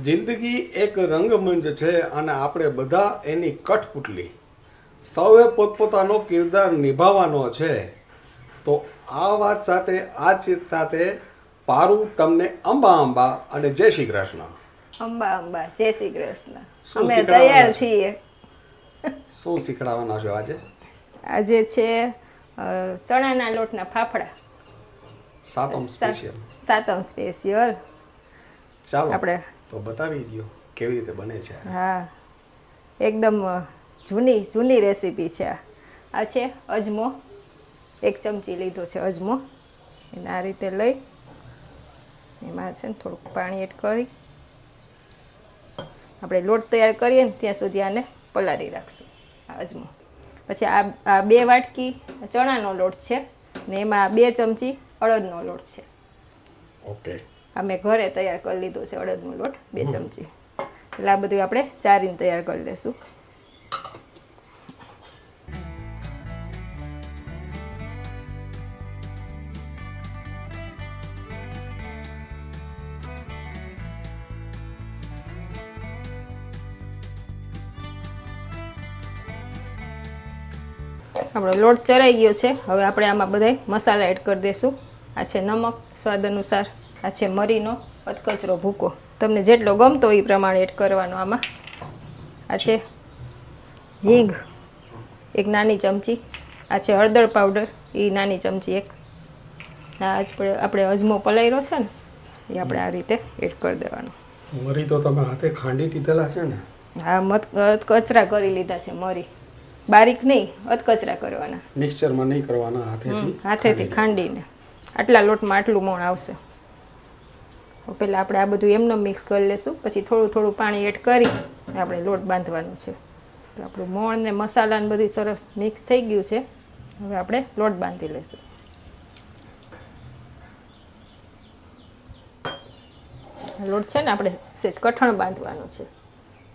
જિંદગી એક રંગમંચ છે અને આપણે બધા એની કઠપૂટલી સૌએ પોતપોતાનો કિરદાર નિભાવવાનો છે. તો આ વાત સાથે આ ચિત સાથે પારું તમને અંબા અંબા અને જય શ્રી કૃષ્ણ. અંબા અંબા જય શ્રી કૃષ્ણ. અમે તૈયાર? છીએ. શું શીખડાવવાના છો આજે? આજે છે ચણાના લોટના ફાફડા. સાતમ સ્પેશિયલ. સાતમ સ્પેશિયલ. ચાલો. આપણે તો બતાવી દો કેવી રીતે બને છે હા. એકદમ જૂની જૂની રેસીપી છે આ છે અજમો. એક ચમચી લીધો છે અજમો. એને આ રીતે લઈ એમાં છે ને થોડુંક પાણી એડ કરી. આપણે લોટ તૈયાર કરીએ ને ત્યાં સુધી આને પલાળી રાખશું આ અજમો. પછી આ આ બે વાટકી ચણાનો લોટ છે ને એમાં બે ચમચી અડદનો લોટ છે. ઓકે. આ મેં ઘરે તૈયાર કરી લીધો છે અડદનો લોટ, બે ચમચી. એટલે આ બધું આપણે ચારીને તૈયાર કરી લઈશું આપણો લોટ ચરાઈ ગયો છે. હવે આપણે આમાં બધાય મસાલા એડ કરી દઈશું આ છે નમક, સ્વાદ અનુસાર. આ છે મરીનો અધકચરો ભૂકો. તમને જેટલો ગમતો એ પ્રમાણે એડ કરવાનો આમાં. આ છે હિંગ એક નાની ચમચી. આ છે હળદર પાવડર એ નાની ચમચી એક. આ જ આપણે અજમો પલાયરો છે ને એ આપણે આ રીતે એડ કરી દેવાનો. મરી તો તમે હાથે ખાંડી દીધેલા છે ને? હા મત કચરા કરી લીધા છે મરી. બારીક નહીં અધકચરા કરવાના. મિક્સચરમાં નહીં કરવાના હાથેથી હાથેથી ખાંડીને. આટલા લોટમાં આટલું મોણ આવશે. પહેલાં આપણે આ બધું એમને મિક્સ કરી લેશું. પછી થોડું થોડું પાણી એડ કરી આપણે લોટ બાંધવાનું છે. તો આપણું મોણ ને મસાલા ને બધું સરસ મિક્સ થઈ ગયું છે. હવે આપણે લોટ બાંધી લઈશું લોટ છે ને આપણે સેજ કઠણ બાંધવાનું છે.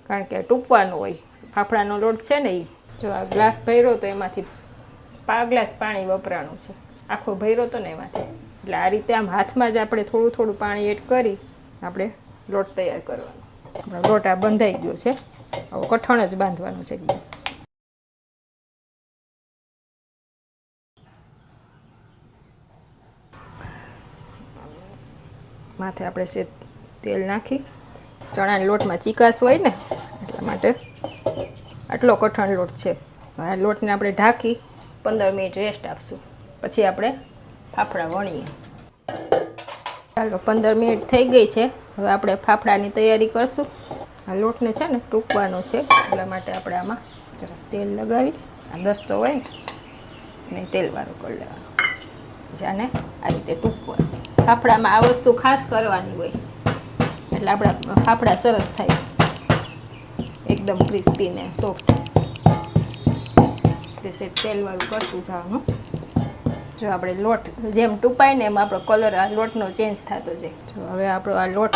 કારણ કે ટૂંકવાનો હોય. ફાફડાનો લોટ છે ને એ જો આ ગ્લાસ ભર્યો તો એમાંથી પા ગ્લાસ પાણી વપરાણું છે. આખો ભર્યો તો ને એમાંથી. એટલે આ રીતે આમ હાથમાં જ આપણે થોડું થોડું પાણી એડ કરી આપણે લોટ તૈયાર કરવાનો. આપણો લોટ આ બંધાઈ ગયો છે. હવે કઠણ જ બાંધવાનું છે એકદમ. માથે આપણે સે તેલ નાખી. ચણાના લોટમાં ચીકાશ હોય ને, એટલા માટે આટલો કઠણ લોટ છે. આ લોટને આપણે ઢાંકી પંદર મિનિટ રેસ્ટ આપશું. પછી આપણે ફાફડા વણીએ. ચાલો, પંદર મિનિટ થઈ ગઈ છે. હવે આપણે ફાફડાની તૈયારી કરશું. આ લોટને છે ને ટૂંકવાનો છે, એટલા માટે આપણે આમાં જરા તેલ લગાવી. આ દસ્તો હોય ને તેલવાળું કરી લેવાનું. જાને આ રીતે ટૂંકવાનું. ફાફડામાં આ વસ્તુ ખાસ કરવાની હોય. એટલે આપણા ફાફડા સરસ થાય. એકદમ ક્રિસ્પી ને સોફ્ટ તેલવાળું કરતું જવાનું જો આપણે લોટ જેમ ટૂંપાય ને એમ આપણો કલર આ લોટનો ચેન્જ થતો જાય. જો હવે આપણો આ લોટ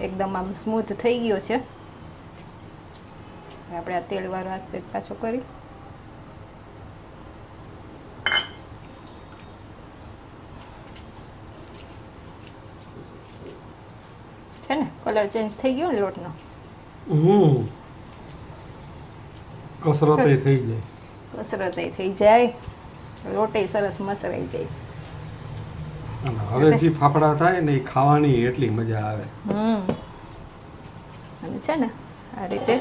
એકદમ આમ સ્મૂથ થઈ ગયો છે. આપણે આ તેલવાળો હાથ સેજ પાછો કરી. છે ને? કલર ચેન્જ થઈ ગયો ને લોટનો? કસરત થઈ જાય. કસરત થઈ જાય. લોટે સરસ મસરાઈ જાય. હવે જે ફાફડા થાય ને એ ખાવાની એટલી મજા આવે. હમ. અને છે ને આ રીતે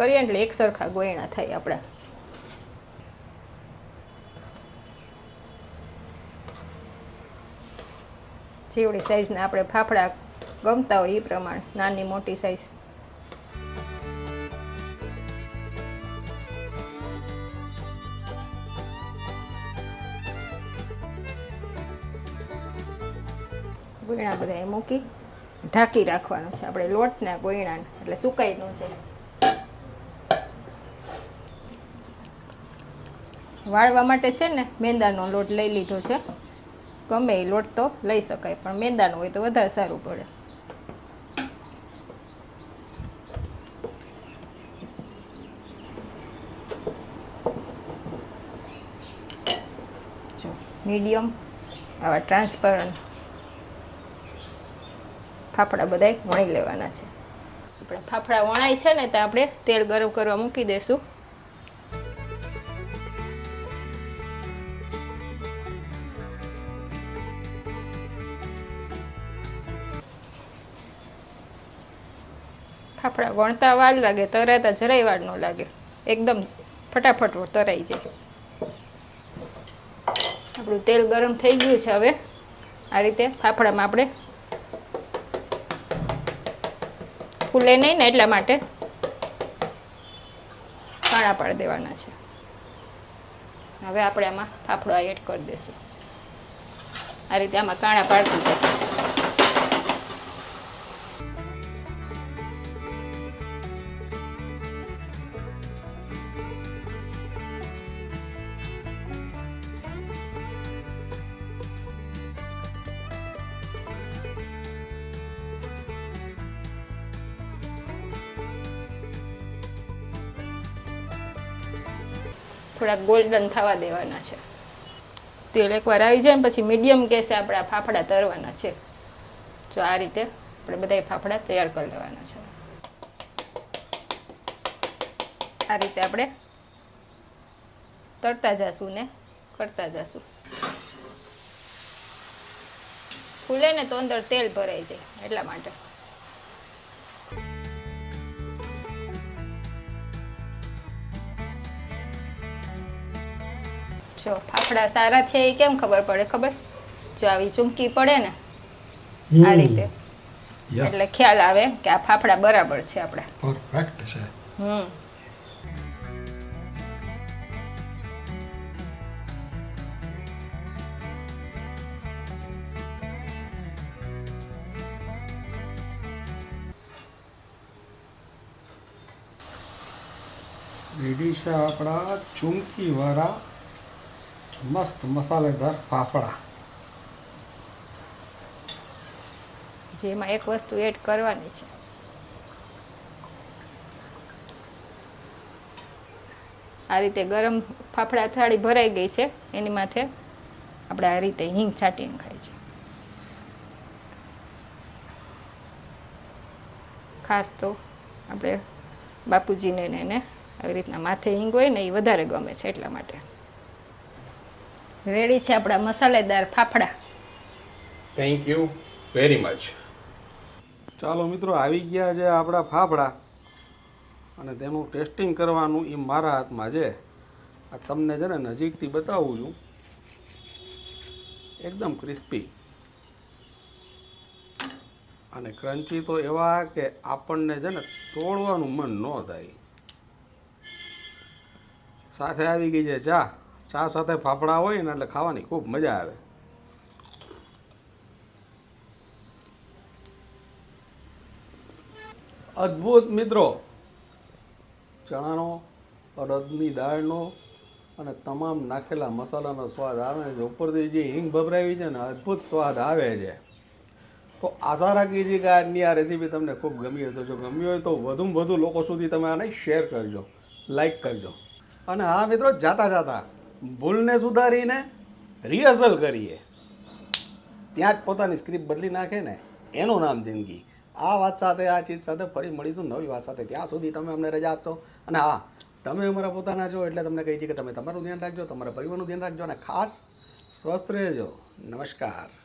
કરીએ એટલે એક સરખા ગોયણા થાય આપણા. જેવડી સાઇઝના આપણે ફાફડા ગમતા હોય એ પ્રમાણે, નાની મોટી સાઇઝ ગોયણા બધા મૂકી, ઢાંકી રાખવાનું છે. આપણે લોટના ગોયણાને, એટલે સુકાઈ ન જાય. વાળવા માટે છે ને મેંદાનો લોટ લઈ લીધો છે. ગમે એ લોટ તો લઈ શકાય, પણ મેંદાનો હોય તો વધારે સારું પડે. જો, મીડિયમ આવા ટ્રાન્સપરન્ટ ફાફડા બધાય વણી લેવાના છે. આપણે ફાફડા વણાય છે ને તો આપણે તેલ ગરમ કરવા મૂકી દઈશું ફાફડા વણતા વાર લાગે, તરાતા જરાય વાર ન લાગે. એકદમ ફટાફટ તરાઈ જાય. આપણું તેલ ગરમ થઈ ગયું છે હવે. આ રીતે ફાફડામાં આપણે ફૂલે નહીં ને એટલા માટે કાણા પાડી દેવાના છે. હવે આપણે આમાં ફાફડો એડ કરી દઈશું. આ રીતે આમાં કાણા પાડતું જાય થોડાક ગોલ્ડન થવા દેવાના છે. તેલ એકવાર આવી જાય ને પછી મીડિયમ ગેસે આપણે ફાફડા તરવાના છે. જો આ રીતે આપણે બધા ફાફડા તૈયાર કરી લેવાના છે. આ રીતે આપણે તરતા જાશું ને કરતા જાશું. ફૂલે ને તો અંદર તેલ ભરાઈ જાય એટલા માટે. જો ફાફડા સારા થયા એ કેમ ખબર પડે? ખબર છે? જો આવી ચૂમકી પડે ને આ રીતે. એટલે ખ્યાલ આવે કે આ ફાફડા બરાબર છે આપણા પરફેક્ટ છે. હમ. વિદિશા છે આપણા ચૂમકીવાળા મસ્ત મસાલેદાર ફાફડા. જેમાં એક વસ્તુ એડ કરવાની છે. આ રીતે ગરમ ફાફડા થાળી ભરાઈ ગઈ છે. એની માથે આપણે આ રીતે હિંગ છાંટીને ખાય છે. ખાસ તો આપણે બાપુજીને એને આવી રીતના માથે હિંગ હોય ને એ વધારે ગમે છે એટલા માટે. રેડી છે આપણા મસાલેદાર fafda. Thank you very much ચાલો મિત્રો આવી ગયા છે આપણા ફાફડા. અને તેનું ટેસ્ટિંગ કરવાનું એ મારા હાથમાં છે. આ તમને છે ને નજીકથી બતાવું છું. એકદમ ક્રિસ્પી અને ક્રન્ચી તો એવા કે આપણને છે ને તોડવાનું મન ન થાય. સાથે આવી ગઈ છે ચા. ચા સાથે ફાફડા હોય ને એટલે ખાવાની ખૂબ મજા આવે. અદ્ભુત મિત્રો. ચણાનો, અડદની દાળનો અને તમામ નાખેલા મસાલાનો સ્વાદ આવે છે. ઉપરથી જે હિંગ ભભરાવી છે ને, અદ્ભુત સ્વાદ આવે છે. તો આશા રાખીએ છીએ કે આજની આ રેસીપી તમને ખૂબ ગમી હશે. જો ગમી હોય તો વધુમાં વધુ લોકો સુધી તમે આને શેર કરજો લાઈક કરજો. અને હા મિત્રો, જાતા જાતા. ભૂલને સુધારીને રિહર્સલ કરીએ. ત્યાં જ પોતાની સ્ક્રિપ્ટ બદલી નાખે ને એનું નામ જિંદગી. આ વાત સાથે, આ ચીજ સાથે ફરી મળીશું નવી વાત સાથે. ત્યાં સુધી તમે અમને રજા આપશો. અને હા, તમે અમારા પોતાના છો એટલે તમને કહી છે કે તમે તમારું ધ્યાન રાખજો, તમારા પરિવારનું ધ્યાન રાખજો અને ખાસ સ્વસ્થ રહેજો. નમસ્કાર.